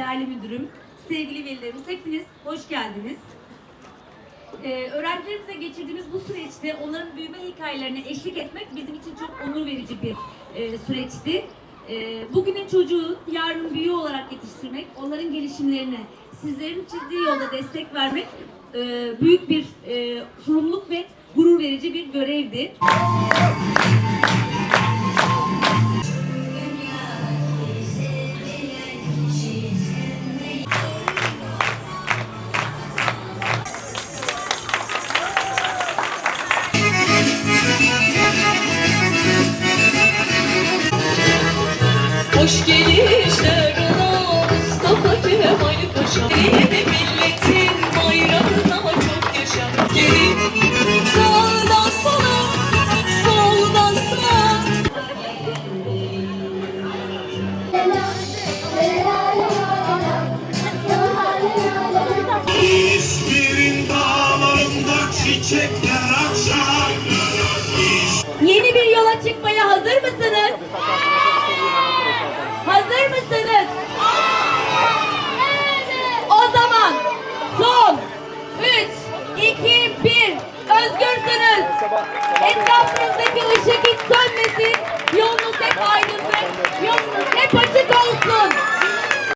değerli müdürüm, sevgili velilerimiz hepiniz hoş geldiniz. Ee, öğrencilerimizle geçirdiğimiz bu süreçte onların büyüme hikayelerine eşlik etmek bizim için çok onur verici bir e, süreçti. E, bugünün çocuğu yarın büyüğü olarak yetiştirmek, onların gelişimlerine sizlerin çizdiği yolda destek vermek e, büyük bir e, sorumluluk ve gurur verici bir görevdi. Hoş gelişler Mustafa Kemal Paşa. Yeni milletin bayrağı daha çok yaşa. Geri sağdan sola soldan sağa. İzmir'in dağlarında çiçekler Etrafınızdaki ışık hiç sönmüyor.